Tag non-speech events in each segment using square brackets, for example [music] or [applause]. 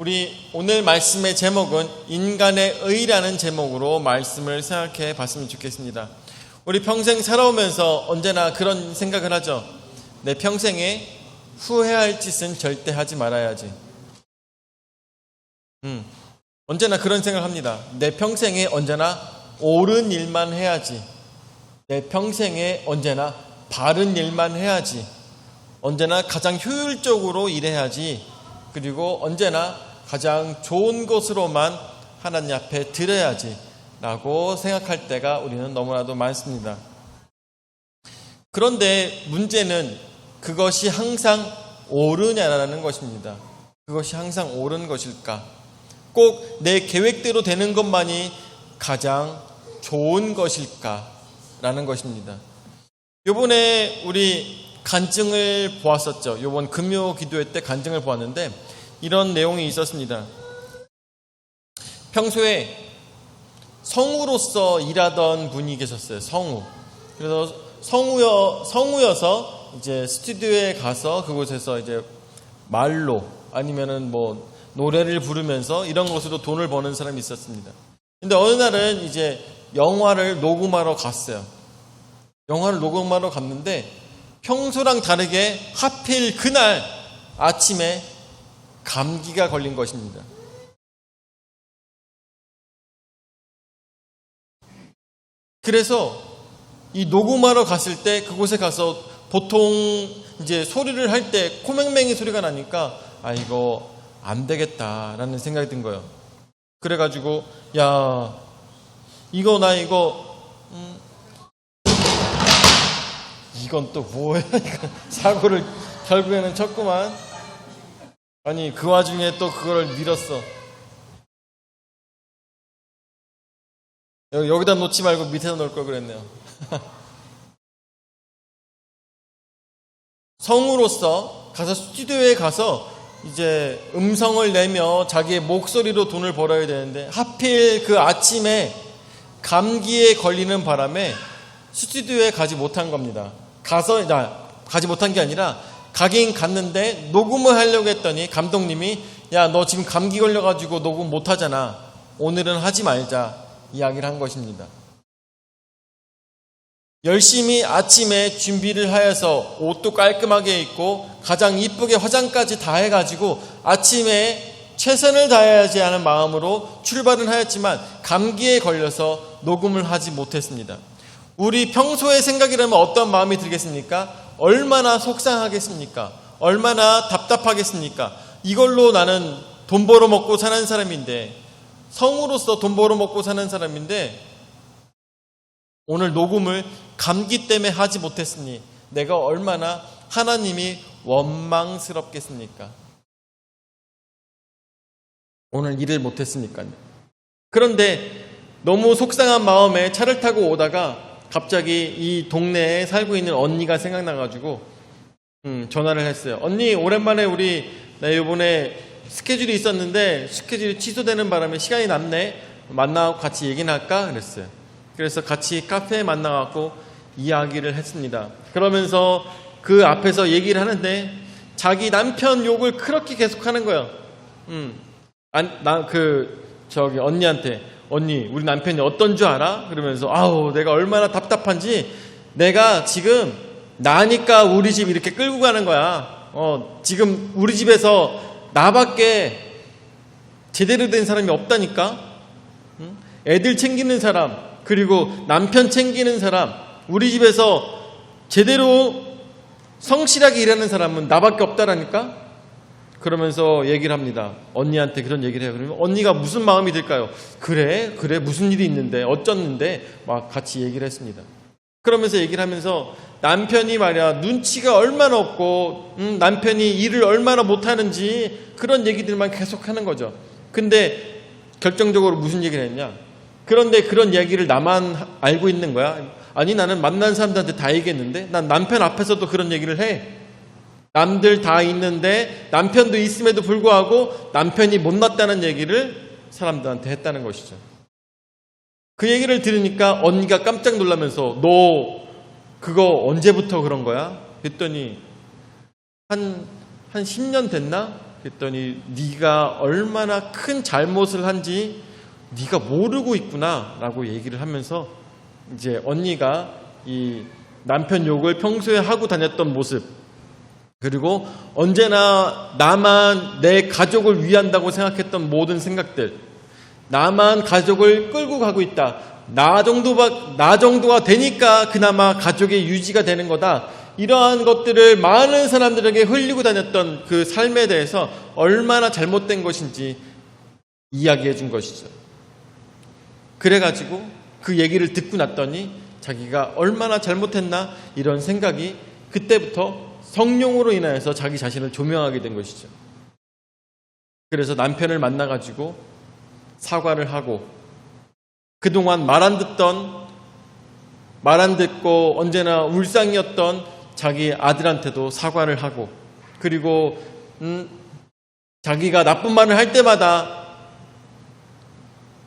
우리 오늘 말씀의 제목은 인간의 의라는 제목으로 말씀을 생각해 봤으면 좋겠습니다. 우리 평생 살아오면서 언제나 그런 생각을 하죠. 내 평생에 후회할 짓은 절대 하지 말아야지. 음, 언제나 그런 생각을 합니다. 내 평생에 언제나 옳은 일만 해야지. 내 평생에 언제나 바른 일만 해야지. 언제나 가장 효율적으로 일해야지. 그리고 언제나 가장 좋은 것으로만 하나님 앞에 드려야지. 라고 생각할 때가 우리는 너무나도 많습니다. 그런데 문제는 그것이 항상 옳으냐라는 것입니다. 그것이 항상 옳은 것일까? 꼭 내 계획대로 되는 것만이 가장 좋은 것일까? 라는 것입니다. 요번에 우리 간증을 보았었죠. 요번 금요 기도회 때 간증을 보았는데 이런 내용이 있었습니다. 평소에 성우로서 일하던 분이 계셨어요. 성우. 그래서 성우여, 성우여서 이제 스튜디오에 가서 그곳에서 이제 말로 아니면은 뭐 노래를 부르면서 이런 것으로 돈을 버는 사람이 있었습니다. 근데 어느 날은 이제 영화를 녹음하러 갔어요. 영화를 녹음하러 갔는데 평소랑 다르게 하필 그날 아침에 감기가 걸린 것입니다. 그래서 이 녹음하러 갔을 때 그곳에 가서 보통 이제 소리를 할 때 코맹맹이 소리가 나니까 아 이거 안 되겠다라는 생각이 든 거예요. 그래가지고 야 이거 나 이거 음, 이건 또 뭐야 [laughs] 사고를 결국에는 쳤구만. 아니 그 와중에 또 그거를 밀었어. 여기- 여기다 놓지 말고 밑에다 놓을 걸 그랬네요. [laughs] 성우로서 가서 스튜디오에 가서 이제 음성을 내며 자기의 목소리로 돈을 벌어야 되는데 하필 그 아침에 감기에 걸리는 바람에 스튜디오에 가지 못한 겁니다. 가서 나 가지 못한 게 아니라 가긴 갔는데 녹음을 하려고 했더니 감독님이 야 너 지금 감기 걸려가지고 녹음 못 하잖아. 오늘은 하지 말자 이야기를 한 것입니다. 열심히 아침에 준비를 하여서 옷도 깔끔하게 입고 가장 이쁘게 화장까지 다 해가지고 아침에 최선을 다해야지 하는 마음으로 출발은 하였지만 감기에 걸려서 녹음을 하지 못했습니다. 우리 평소의 생각이라면 어떤 마음이 들겠습니까? 얼마나 속상하겠습니까? 얼마나 답답하겠습니까? 이걸로 나는 돈 벌어 먹고 사는 사람인데 성우로서 돈 벌어 먹고 사는 사람인데 오늘 녹음을 감기 때문에 하지 못했으니 내가 얼마나 하나님이 원망스럽겠습니까? 오늘 일을 못했으니까요. 그런데 너무 속상한 마음에 차를 타고 오다가 갑자기 이 동네에 살고 있는 언니가 생각나가지고 음, 전화를 했어요. 언니 오랜만에 우리 나 이번에 스케줄이 있었는데 스케줄이 취소되는 바람에 시간이 남네. 만나고 같이 얘기나 할까? 그랬어요. 그래서 같이 카페에 만나갖고 이야기를 했습니다. 그러면서 그 앞에서 얘기를 하는데 자기 남편 욕을 그렇게 계속하는 거예요. 음, 나그 저기 언니한테 언니 우리 남편이 어떤 줄 알아? 그러면서 아우 내가 얼마나 답답한지 내가 지금 나니까 우리 집 이렇게 끌고 가는 거야. 어 지금 우리 집에서 나밖에 제대로 된 사람이 없다니까. 응? 애들 챙기는 사람 그리고 남편 챙기는 사람 우리 집에서 제대로 성실하게 일하는 사람은 나밖에 없다라니까. 그러면서 얘기를 합니다. 언니한테 그런 얘기를 해요. 그러면 언니가 무슨 마음이 들까요? 그래, 그래, 무슨 일이 있는데, 어쩌는데, 막 같이 얘기를 했습니다. 그러면서 얘기를 하면서 남편이 말이야, 눈치가 얼마나 없고, 음, 남편이 일을 얼마나 못하는지 그런 얘기들만 계속 하는 거죠. 근데 결정적으로 무슨 얘기를 했냐? 그런데 그런 얘기를 나만 알고 있는 거야? 아니, 나는 만난 사람들한테 다 얘기했는데, 난 남편 앞에서도 그런 얘기를 해. 남들 다 있는데 남편도 있음에도 불구하고 남편이 못났다는 얘기를 사람들한테 했다는 것이죠. 그 얘기를 들으니까 언니가 깜짝 놀라면서 너 그거 언제부터 그런 거야? 그랬더니 한, 한 10년 됐나? 그랬더니 네가 얼마나 큰 잘못을 한지 네가 모르고 있구나 라고 얘기를 하면서 이제 언니가 이 남편 욕을 평소에 하고 다녔던 모습 그리고 언제나 나만 내 가족을 위한다고 생각했던 모든 생각들 나만 가족을 끌고 가고 있다. 나 정도가 나 정도가 되니까 그나마 가족의 유지가 되는 거다. 이러한 것들을 많은 사람들에게 흘리고 다녔던 그 삶에 대해서 얼마나 잘못된 것인지 이야기해 준 것이죠. 그래가지고 그 얘기를 듣고 났더니 자기가 얼마나 잘못했나 이런 생각이 그때부터 성령으로 인하여서 자기 자신을 조명하게 된 것이죠. 그래서 남편을 만나가지고 사과를 하고 그동안 말 안 듣던 말 안 듣고 언제나 울상이었던 자기 아들한테도 사과를 하고 그리고 음, 자기가 나쁜 말을 할 때마다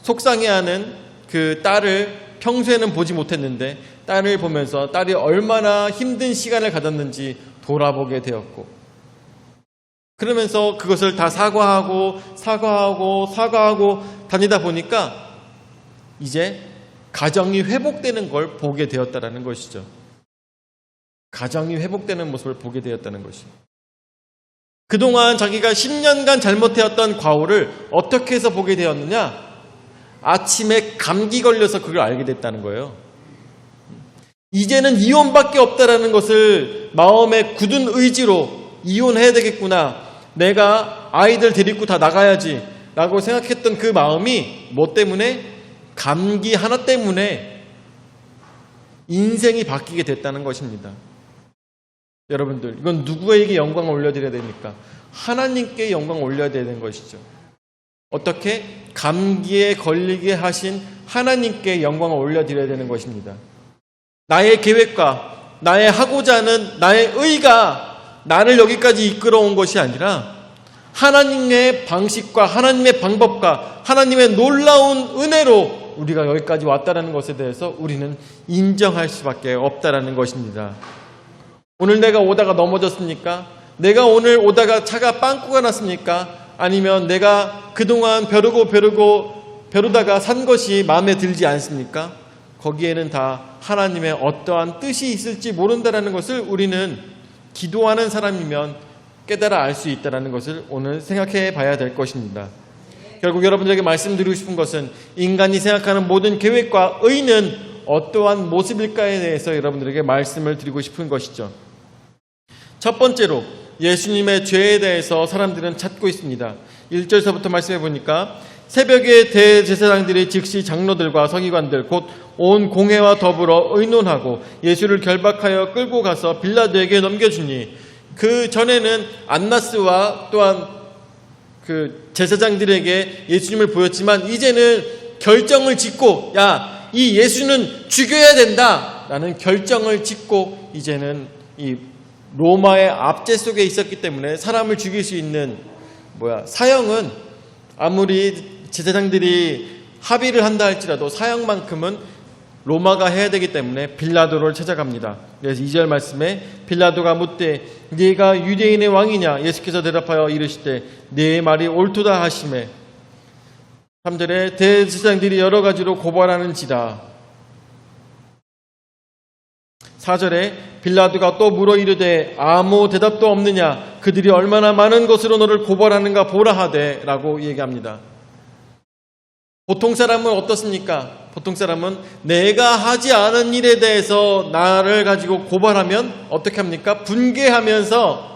속상해하는 그 딸을 평소에는 보지 못했는데 딸을 보면서 딸이 얼마나 힘든 시간을 가졌는지 돌아보게 되었고 그러면서 그것을 다 사과하고 사과하고 사과하고 다니다 보니까 이제 가정이 회복되는 걸 보게 되었다라는 것이죠. 가정이 회복되는 모습을 보게 되었다는 것이죠. 그동안 자기가 10년간 잘못해왔던 과오를 어떻게 해서 보게 되었느냐? 아침에 감기 걸려서 그걸 알게 됐다는 거예요. 이제는 이혼밖에 없다라는 것을 마음의 굳은 의지로 이혼해야 되겠구나. 내가 아이들 데리고 다 나가야지. 라고 생각했던 그 마음이 뭐 때문에? 감기 하나 때문에 인생이 바뀌게 됐다는 것입니다. 여러분들, 이건 누구에게 영광을 올려드려야 됩니까? 하나님께 영광을 올려야 되는 것이죠. 어떻게? 감기에 걸리게 하신 하나님께 영광을 올려드려야 되는 것입니다. 나의 계획과 나의 하고자 하는 나의 의가 나를 여기까지 이끌어온 것이 아니라 하나님의 방식과 하나님의 방법과 하나님의 놀라운 은혜로 우리가 여기까지 왔다라는 것에 대해서 우리는 인정할 수밖에 없다라는 것입니다. 오늘 내가 오다가 넘어졌습니까? 내가 오늘 오다가 차가 빵꾸가 났습니까? 아니면 내가 그동안 벼르고 벼르고 벼르다가 산 것이 마음에 들지 않습니까? 거기에는 다 하나님의 어떠한 뜻이 있을지 모른다라는 것을 우리는 기도하는 사람이면 깨달아 알 수 있다라는 것을 오늘 생각해 봐야 될 것입니다. 결국 여러분들에게 말씀드리고 싶은 것은 인간이 생각하는 모든 계획과 의는 어떠한 모습일까에 대해서 여러분들에게 말씀을 드리고 싶은 것이죠. 첫 번째로 예수님의 죄에 대해서 사람들은 찾고 있습니다. 1절서부터 말씀해 보니까 새벽에 대제사장들이 즉시 장로들과 서기관들 곧 온 공회와 더불어 의논하고 예수를 결박하여 끌고 가서 빌라도에게 넘겨주니 그 전에는 안나스와 또한 그 제사장들에게 예수님을 보였지만 이제는 결정을 짓고 야 이 예수는 죽여야 된다 라는 결정을 짓고 이제는 이 로마의 압제 속에 있었기 때문에 사람을 죽일 수 있는 뭐야 사형은 아무리 제사장들이 합의를 한다 할지라도 사형만큼은 로마가 해야 되기 때문에 빌라도를 찾아갑니다. 그래서 2절 말씀에 빌라도가 묻되 네가 유대인의 왕이냐 예수께서 대답하여 이르시되 네 말이 옳도다 하심에 3절에 대제사장들이 여러 가지로 고발하는지다. 4절에 빌라도가 또 물어 이르되 아무 대답도 없느냐 그들이 얼마나 많은 것으로 너를 고발하는가 보라 하되라고 얘기합니다. 보통 사람은 어떻습니까? 보통 사람은 내가 하지 않은 일에 대해서 나를 가지고 고발하면 어떻게 합니까? 분개하면서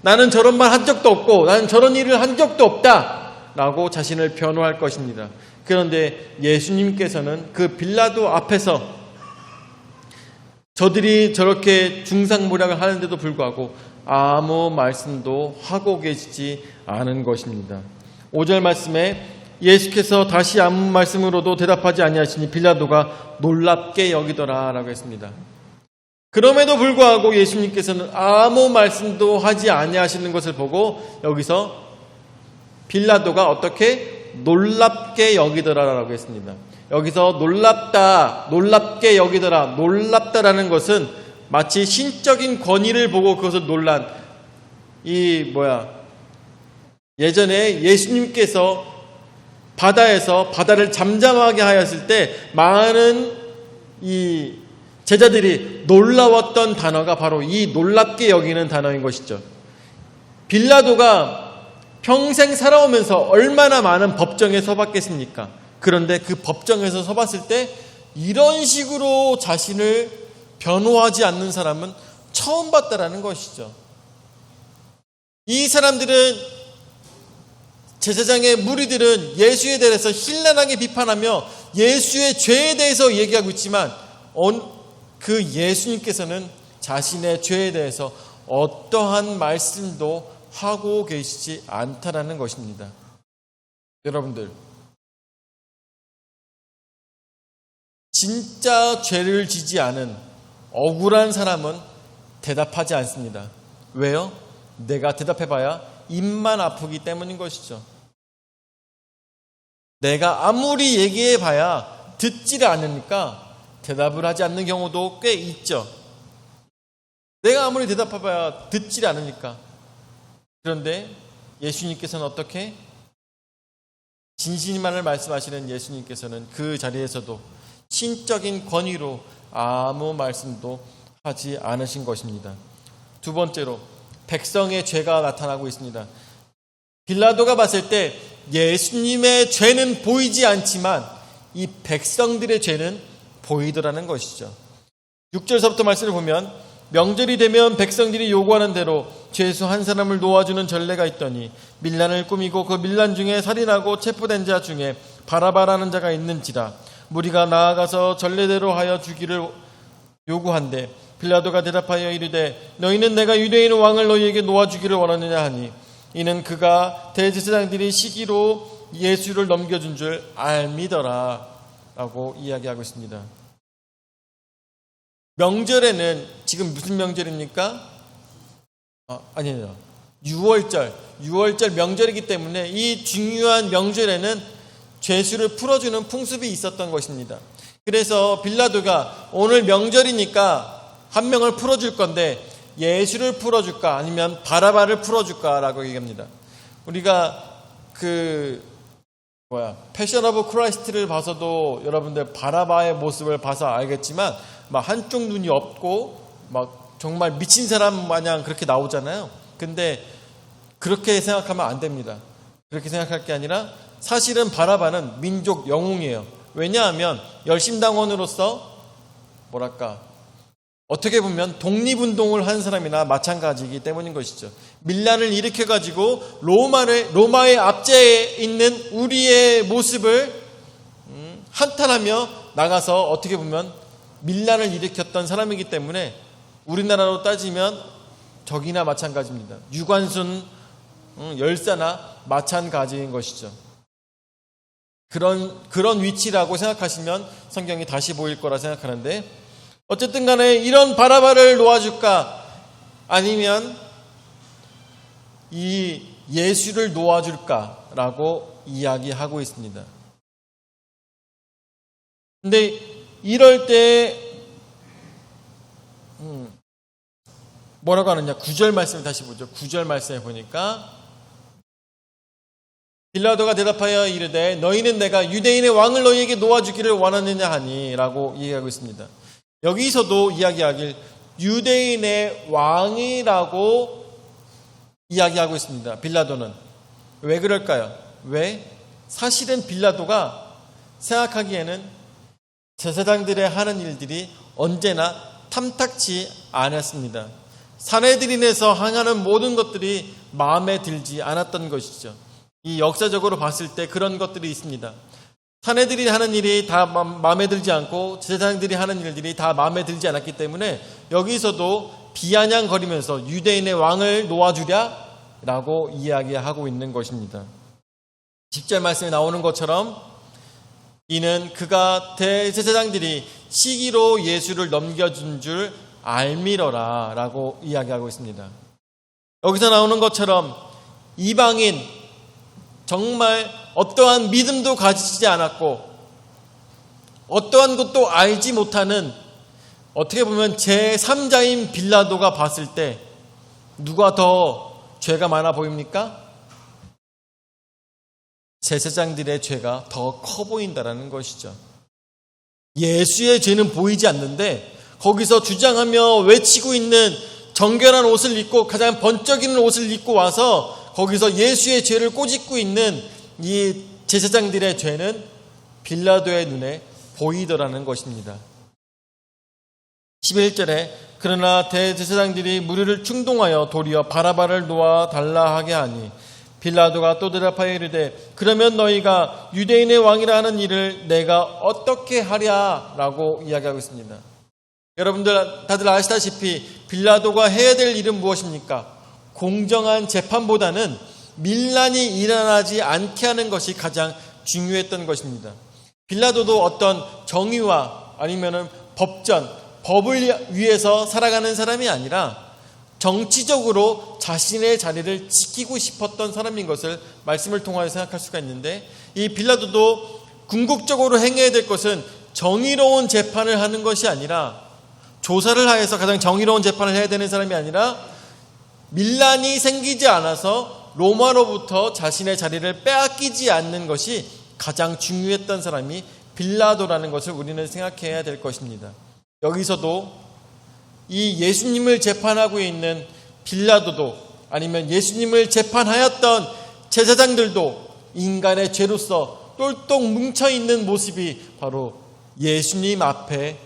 나는 저런 말 한 적도 없고 나는 저런 일을 한 적도 없다 라고 자신을 변호할 것입니다. 그런데 예수님께서는 그 빌라도 앞에서 저들이 저렇게 중상모략을 하는데도 불구하고 아무 말씀도 하고 계시지 않은 것입니다. 5절 말씀에 예수께서 다시 아무 말씀으로도 대답하지 아니하시니 빌라도가 놀랍게 여기더라라고 했습니다. 그럼에도 불구하고 예수님께서는 아무 말씀도 하지 아니하시는 것을 보고 여기서 빌라도가 어떻게 놀랍게 여기더라라고 했습니다. 여기서 놀랍다, 놀랍게 여기더라, 놀랍다라는 것은 마치 신적인 권위를 보고 그것을 놀란 이 뭐야 예전에 예수님께서 바다에서 바다를 잠잠하게 하였을 때 많은 이 제자들이 놀라웠던 단어가 바로 이 놀랍게 여기는 단어인 것이죠. 빌라도가 평생 살아오면서 얼마나 많은 법정에 서봤겠습니까? 그런데 그 법정에서 서봤을 때 이런 식으로 자신을 변호하지 않는 사람은 처음 봤다라는 것이죠. 이 사람들은 제사장의 무리들은 예수에 대해서 힐난하게 비판하며 예수의 죄에 대해서 얘기하고 있지만 그 예수님께서는 자신의 죄에 대해서 어떠한 말씀도 하고 계시지 않다라는 것입니다. 여러분들, 진짜 죄를 지지 않은 억울한 사람은 대답하지 않습니다. 왜요? 내가 대답해봐야 입만 아프기 때문인 것이죠. 내가 아무리 얘기해 봐야 듣지를 않으니까 대답을 하지 않는 경우도 꽤 있죠. 내가 아무리 대답해 봐야 듣지를 않으니까. 그런데 예수님께서는 어떻게? 진실만을 말씀하시는 예수님께서는 그 자리에서도 신적인 권위로 아무 말씀도 하지 않으신 것입니다. 두 번째로 백성의 죄가 나타나고 있습니다. 빌라도가 봤을 때 예수님의 죄는 보이지 않지만 이 백성들의 죄는 보이더라는 것이죠. 6절서부터 말씀을 보면 명절이 되면 백성들이 요구하는 대로 죄수 한 사람을 놓아주는 전례가 있더니 밀란을 꾸미고 그 밀란 중에 살인하고 체포된 자 중에 바라바라는 자가 있는지라 무리가 나아가서 전례대로 하여 주기를 요구한데 빌라도가 대답하여 이르되 너희는 내가 유대인 왕을 너희에게 놓아주기를 원하느냐 하니 이는 그가 대제사장들이 시기로 예수를 넘겨준 줄 알미더라 라고 이야기하고 있습니다. 명절에는 지금 무슨 명절입니까? 아, 아니에요. 6월절, 6월절 명절이기 때문에 이 중요한 명절에는 죄수를 풀어주는 풍습이 있었던 것입니다. 그래서 빌라도가 오늘 명절이니까 한 명을 풀어줄 건데 예수를 풀어줄까 아니면 바라바를 풀어줄까라고 얘기합니다. 우리가 그 뭐야 패션 오브 크라이스트를 봐서도 여러분들 바라바의 모습을 봐서 알겠지만 막 한쪽 눈이 없고 막 정말 미친 사람 마냥 그렇게 나오잖아요. 근데 그렇게 생각하면 안 됩니다. 그렇게 생각할 게 아니라 사실은 바라바는 민족 영웅이에요. 왜냐하면 열심당원으로서 뭐랄까 어떻게 보면 독립운동을 한 사람이나 마찬가지이기 때문인 것이죠. 밀란을 일으켜가지고 로마를, 로마의 압제에 있는 우리의 모습을 음, 한탄하며 나가서 어떻게 보면 밀란을 일으켰던 사람이기 때문에 우리나라로 따지면 적이나 마찬가지입니다. 유관순 음, 열사나 마찬가지인 것이죠. 그런, 그런 위치라고 생각하시면 성경이 다시 보일 거라 생각하는데 어쨌든 간에 이런 바라바를 놓아줄까? 아니면 이 예수를 놓아줄까? 라고 이야기하고 있습니다. 근데 이럴 때, 음, 뭐라고 하느냐? 구절 말씀을 다시 보죠. 구절 말씀에 보니까, 빌라도가 대답하여 이르되 너희는 내가 유대인의 왕을 너희에게 놓아주기를 원하느냐 하니 라고 이야기하고 있습니다. 여기서도 이야기하길 유대인의 왕이라고 이야기하고 있습니다. 빌라도는. 왜 그럴까요? 왜? 사실은 빌라도가 생각하기에는 제사장들의 하는 일들이 언제나 탐탁치 않았습니다. 사내들인에서 항하는 모든 것들이 마음에 들지 않았던 것이죠. 이 역사적으로 봤을 때 그런 것들이 있습니다. 사내들이 하는 일이 다 마음에 들지 않고 제사장들이 하는 일들이 다 마음에 들지 않았기 때문에 여기서도 비아냥거리면서 유대인의 왕을 놓아주랴 라고 이야기하고 있는 것입니다. 10절 말씀에 나오는 것처럼 이는 그가 대제사장들이 시기로 예수를 넘겨준 줄 알미러라 라고 이야기하고 있습니다. 여기서 나오는 것처럼 이방인 정말 어떠한 믿음도 가지지 않았고 어떠한 것도 알지 못하는 어떻게 보면 제3자인 빌라도가 봤을 때 누가 더 죄가 많아 보입니까? 제사장들의 죄가 더 커 보인다라는 것이죠. 예수의 죄는 보이지 않는데 거기서 주장하며 외치고 있는 정결한 옷을 입고 가장 번쩍이는 옷을 입고 와서 거기서 예수의 죄를 꼬집고 있는 이 제사장들의 죄는 빌라도의 눈에 보이더라는 것입니다. 11절에 그러나 대제사장들이 무리를 충동하여 도리어 바라바를 놓아 달라 하게 하니 빌라도가 또 대답하여 이르되 그러면 너희가 유대인의 왕이라 하는 일을 내가 어떻게 하랴라고 이야기하고 있습니다. 여러분들 다들 아시다시피 빌라도가 해야 될 일은 무엇입니까? 공정한 재판보다는 밀란이 일어나지 않게 하는 것이 가장 중요했던 것입니다. 빌라도도 어떤 정의와 아니면은 법전, 법을 위해서 살아가는 사람이 아니라 정치적으로 자신의 자리를 지키고 싶었던 사람인 것을 말씀을 통하여 생각할 수가 있는데 이 빌라도도 궁극적으로 행해야 될 것은 정의로운 재판을 하는 것이 아니라 조사를 하여서 가장 정의로운 재판을 해야 되는 사람이 아니라 밀란이 생기지 않아서 로마로부터 자신의 자리를 빼앗기지 않는 것이 가장 중요했던 사람이 빌라도라는 것을 우리는 생각해야 될 것입니다. 여기서도 이 예수님을 재판하고 있는 빌라도도 아니면 예수님을 재판하였던 제사장들도 인간의 죄로서 똘똘 뭉쳐 있는 모습이 바로 예수님 앞에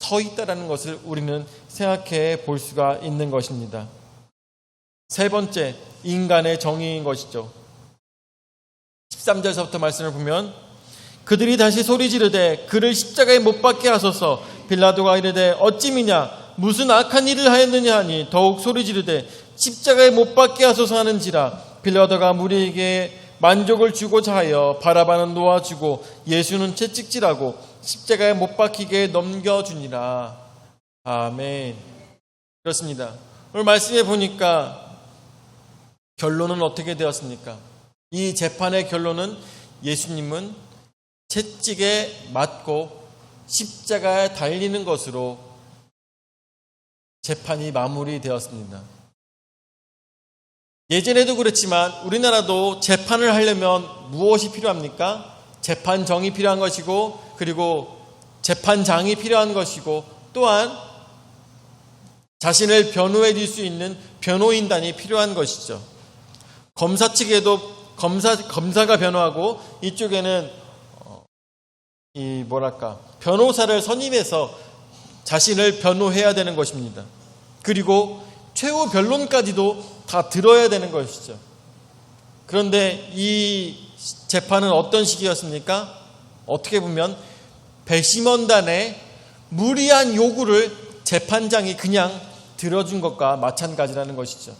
서 있다라는 것을 우리는 생각해 볼 수가 있는 것입니다. 세 번째, 인간의 정의인 것이죠. 13절서부터 말씀을 보면 그들이 다시 소리 지르되 그를 십자가에 못 박게 하소서. 빌라도가 이르되 어찌미냐? 무슨 악한 일을 하였느냐? 하니 더욱 소리 지르되 십자가에 못 박게 하소서 하는지라. 빌라도가 무리에게 만족을 주고자 하여 바라바는 놓아주고 예수는 채찍질하고 십자가에 못 박히게 넘겨주니라. 아멘. 그렇습니다. 오늘 말씀해 보니까 결론은 어떻게 되었습니까? 이 재판의 결론은 예수님은 채찍에 맞고 십자가에 달리는 것으로 재판이 마무리되었습니다. 예전에도 그렇지만 우리나라도 재판을 하려면 무엇이 필요합니까? 재판정이 필요한 것이고 그리고 재판장이 필요한 것이고 또한 자신을 변호해 줄 수 있는 변호인단이 필요한 것이죠. 검사 측에도 검사 검사가 변호하고 이쪽에는 어, 이 뭐랄까 변호사를 선임해서 자신을 변호해야 되는 것입니다. 그리고 최후 변론까지도 다 들어야 되는 것이죠. 그런데 이 재판은 어떤 식이었습니까? 어떻게 보면 배심원단의 무리한 요구를 재판장이 그냥 들어준 것과 마찬가지라는 것이죠.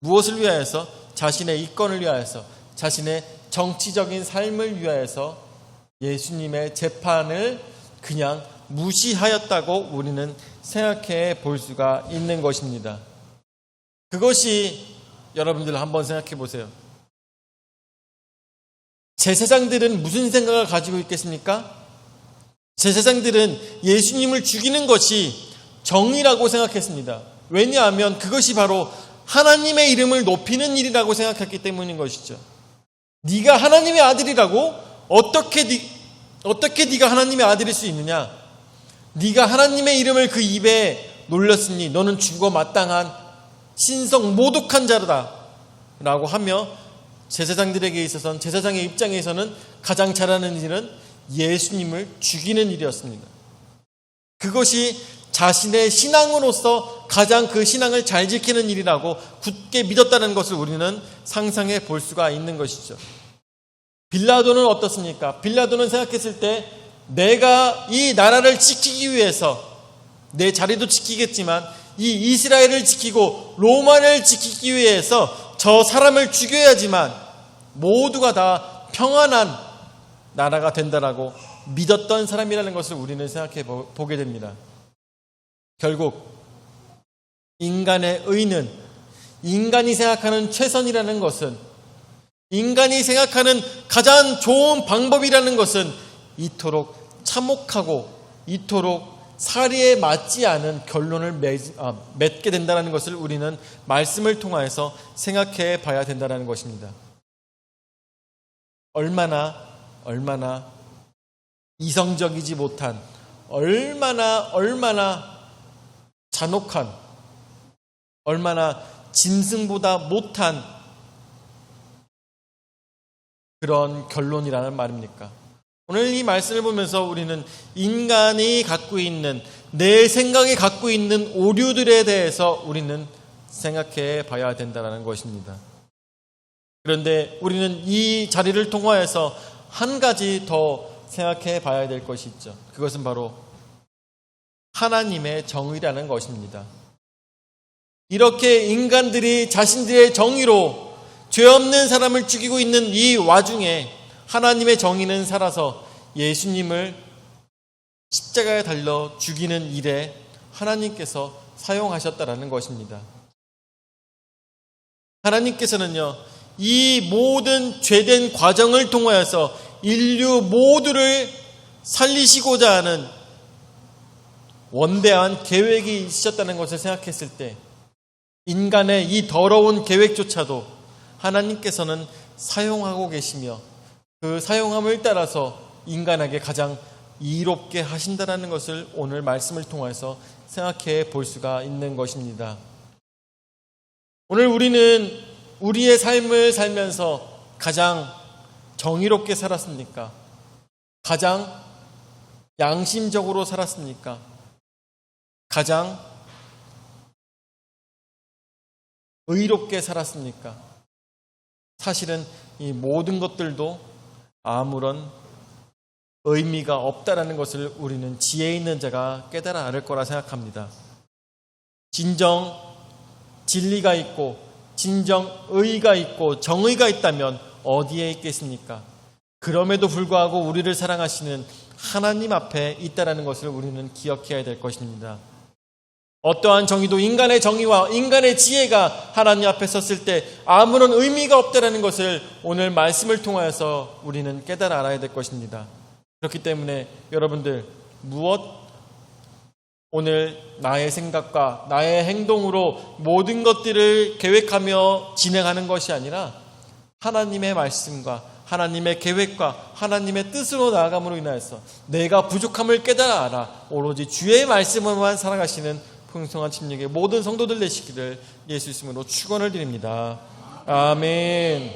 무엇을 위하여서? 자신의 이권을 위하여서, 자신의 정치적인 삶을 위하여서 예수님의 재판을 그냥 무시하였다고 우리는 생각해 볼 수가 있는 것입니다. 그것이 여러분들 한번 생각해 보세요. 제사장들은 무슨 생각을 가지고 있겠습니까? 제사장들은 예수님을 죽이는 것이 정의라고 생각했습니다. 왜냐하면 그것이 바로 하나님의 이름을 높이는 일이라고 생각했기 때문인 것이죠. 네가 하나님의 아들이라고 어떻게 네, 어떻게 네가 하나님의 아들일 수 있느냐? 네가 하나님의 이름을 그 입에 놀렸으니 너는 죽어 마땅한 신성 모독한 자르다. 라고 하며 제사장들에게 있어서는 제사장의 입장에서는 가장 잘하는 일은 예수님을 죽이는 일이었습니다. 그것이 자신의 신앙으로서 가장 그 신앙을 잘 지키는 일이라고 굳게 믿었다는 것을 우리는 상상해 볼 수가 있는 것이죠. 빌라도는 어떻습니까? 빌라도는 생각했을 때 내가 이 나라를 지키기 위해서 내 자리도 지키겠지만 이 이스라엘을 지키고 로마를 지키기 위해서 저 사람을 죽여야지만 모두가 다 평안한 나라가 된다라고 믿었던 사람이라는 것을 우리는 생각해 보게 됩니다. 결국 인간의 의는 인간이 생각하는 최선이라는 것은 인간이 생각하는 가장 좋은 방법이라는 것은 이토록 참혹하고 이토록 사리에 맞지 않은 결론을 아, 맺게 된다는 것을 우리는 말씀을 통하여서 생각해 봐야 된다는 것입니다. 얼마나 얼마나 이성적이지 못한 얼마나 얼마나 잔혹한 얼마나 짐승보다 못한 그런 결론이라는 말입니까? 오늘 이 말씀을 보면서 우리는 인간이 갖고 있는 내 생각이 갖고 있는 오류들에 대해서 우리는 생각해 봐야 된다는 것입니다. 그런데 우리는 이 자리를 통하여서 한 가지 더 생각해 봐야 될 것이 있죠. 그것은 바로 하나님의 정의라는 것입니다. 이렇게 인간들이 자신들의 정의로 죄 없는 사람을 죽이고 있는 이 와중에 하나님의 정의는 살아서 예수님을 십자가에 달려 죽이는 일에 하나님께서 사용하셨다라는 것입니다. 하나님께서는요, 이 모든 죄된 과정을 통하여서 인류 모두를 살리시고자 하는 원대한 계획이 있으셨다는 것을 생각했을 때 인간의 이 더러운 계획조차도 하나님께서는 사용하고 계시며 그 사용함을 따라서 인간에게 가장 이롭게 하신다라는 것을 오늘 말씀을 통해서 생각해 볼 수가 있는 것입니다. 오늘 우리는 우리의 삶을 살면서 가장 정의롭게 살았습니까? 가장 양심적으로 살았습니까? 가장 의롭게 살았습니까? 사실은 이 모든 것들도 아무런 의미가 없다라는 것을 우리는 지혜 있는 자가 깨달아 알을 거라 생각합니다. 진정 진리가 있고 진정 의가 있고 정의가 있다면 어디에 있겠습니까? 그럼에도 불구하고 우리를 사랑하시는 하나님 앞에 있다라는 것을 우리는 기억해야 될 것입니다. 어떠한 정의도 인간의 정의와 인간의 지혜가 하나님 앞에 섰을 때 아무런 의미가 없다라는 것을 오늘 말씀을 통하여서 우리는 깨달아 알아야 될 것입니다. 그렇기 때문에 여러분들 무엇 오늘 나의 생각과 나의 행동으로 모든 것들을 계획하며 진행하는 것이 아니라 하나님의 말씀과 하나님의 계획과 하나님의 뜻으로 나아감으로 인하여서 내가 부족함을 깨달아 알아 오로지 주의 말씀으로만 살아가시는 풍성한 침략의 모든 성도들 되시기를 예수 이름으로 축원을 드립니다. 아멘.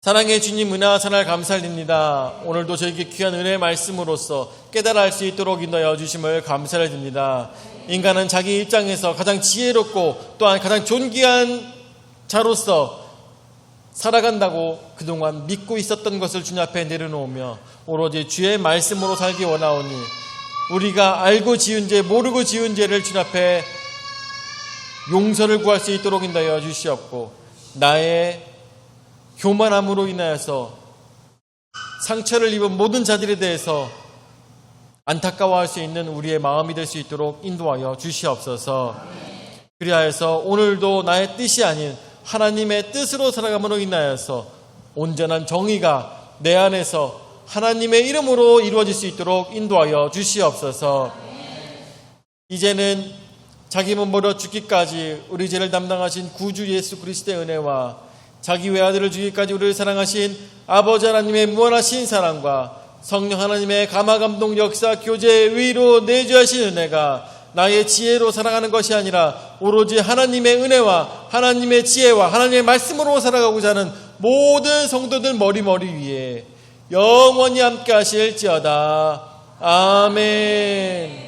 사랑의 주님 은혜와 사랑을 감사드립니다. 오늘도 저에게 귀한 은혜의 말씀으로서 깨달아 할수 있도록 인도하여 주심을 감사를 드립니다. 인간은 자기 입장에서 가장 지혜롭고 또한 가장 존귀한 자로서 살아간다고 그동안 믿고 있었던 것을 주님 앞에 내려놓으며 오로지 주의 말씀으로 살기 원하오니 우리가 알고 지은 죄, 모르고 지은 죄를 주 앞에 용서를 구할 수 있도록 인하여 주시옵고 나의 교만함으로 인하여서 상처를 입은 모든 자들에 대해서 안타까워할 수 있는 우리의 마음이 될 수 있도록 인도하여 주시옵소서. 그리하여서 오늘도 나의 뜻이 아닌 하나님의 뜻으로 살아감으로 인하여서 온전한 정의가 내 안에서 하나님의 이름으로 이루어질 수 있도록 인도하여 주시옵소서. 이제는 자기 몸으로 죽기까지 우리 죄를 담당하신 구주 예수 그리스도의 은혜와 자기 외아들을 주기까지 우리를 사랑하신 아버지 하나님의 무한하신 사랑과 성령 하나님의 감화 감동 역사 교제 위로 내주하신 은혜가 나의 지혜로 살아가는 것이 아니라 오로지 하나님의 은혜와 하나님의 지혜와 하나님의 말씀으로 살아가고자 하는 모든 성도들 머리머리 위에 영원히 함께 하실지어다. 아멘.